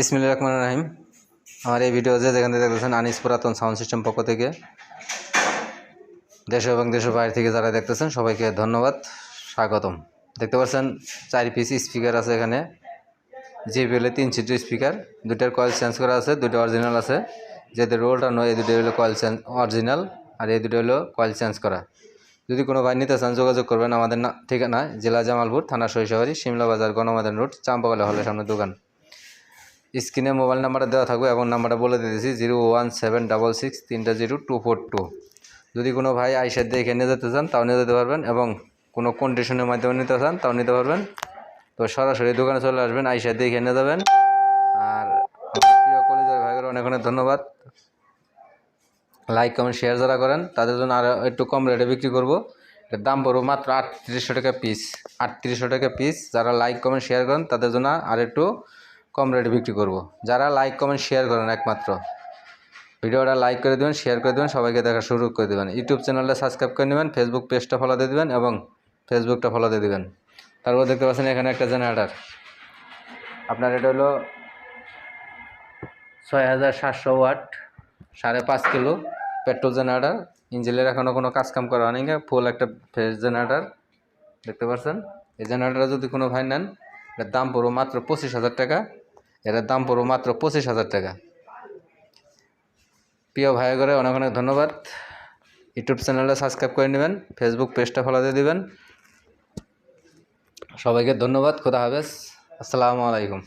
বিসমিল্লা রহমান রাহিম। আমার এই ভিডিও যে যেখান থেকে দেখতেছেন, আনিস পুরাতন সাউন্ড সিস্টেম পক্ষ থেকে। দেশ এবং দেশের বাইরে থেকে যারা দেখতেছেন, সবাইকে ধন্যবাদ, স্বাগতম। দেখতে পাচ্ছেন, চার পিস স্পিকার আছে এখানে। জিবিএলে তিন সিটের স্পিকার দুটার কয়েল চেঞ্জ করা আছে দুটো অরিজিনাল আছে। যেদের রোলটা নয় এই দুটো হলো কয়েল চেঞ্জ অরিজিনাল আর এই দুটো হলো কয়েল চেঞ্জ করা। যদি কোনো ভাই নিতে চান, যোগাযোগ করবেন আমাদের না, ঠিকানা, জেলা জামালপুর, থানা শৈশবাড়ি শিমলা বাজার গণমাদান রোড চাম্পাকলা হলের সামনে দোকান। স্ক্রিনে মোবাইল নাম্বারটা দেওয়া থাকবে এবং নাম্বারটা বলে দিতেছি zero one seven double six তিনটা জিরো টু ফোর টু। যদি কোনো ভাই আইসার দেখে নিয়ে যেতে চান, তাও নিয়ে যেতে পারবেন এবং কোনো কন্ডিশনের মাধ্যমে নিতে চান, তাও নিতে পারবেন। তো সরাসরি দোকানে চলে আসবেন আইসার দেখে নিয়ে যাবেন। আর প্রিয় কলেজের ভাইয়ের অনেক অনেক ধন্যবাদ। লাইক কমেন্ট শেয়ার যারা করেন, তাদের জন্য আরও একটু কম রেটে বিক্রি করব। এর দাম পড়ব মাত্র আটত্রিশশো টাকা পিস আটত্রিশশো টাকা পিস যারা লাইক কমেন্ট শেয়ার করেন, তাদের জন্য আর একটু কম রেটে বিক্রি করব। যারা লাইক কমেন্ট শেয়ার করেন একমাত্র। ভিডিওটা লাইক করে দেবেন শেয়ার করে দেবেন, সবাইকে দেখা শুরু করে দেবেন। ইউটিউব চ্যানেলটা সাবস্ক্রাইব করে নেবেন ফেসবুক পেজটা ফলো দিয়ে দেবেন এবং ফেসবুকটা ফলো দিয়ে দেবেন। তারপর দেখতে পাচ্ছেন এখানে একটা জেনারেটার আপনার এটা হলো ছয় হাজার সাতশো ওয়াট, সাড়ে পাঁচ কিলো পেট্রোল জেনারেটার ইঞ্জিনের এখনও কোনো কাজ কাম করা হয়নি। ফুল একটা ফ্রেশ জেনারেটার দেখতে পাচ্ছেন? এই জেনারেটার যদি কোনো ভাই নেন, এটার দাম পড়ব মাত্র পঁচিশ হাজার টাকা। এটার দাম পড়ব মাত্র পঁচিশ হাজার টাকা। প্রিয় ভাই করে অনেক অনেক ধন্যবাদ। ইউটিউব চ্যানেলটা সাবস্ক্রাইব করে নেবেন, ফেসবুক পেজটা ফলো দিয়ে দেবেন। সবাইকে ধন্যবাদ, খোদা হাফেজ। আসসালামু আলাইকুম।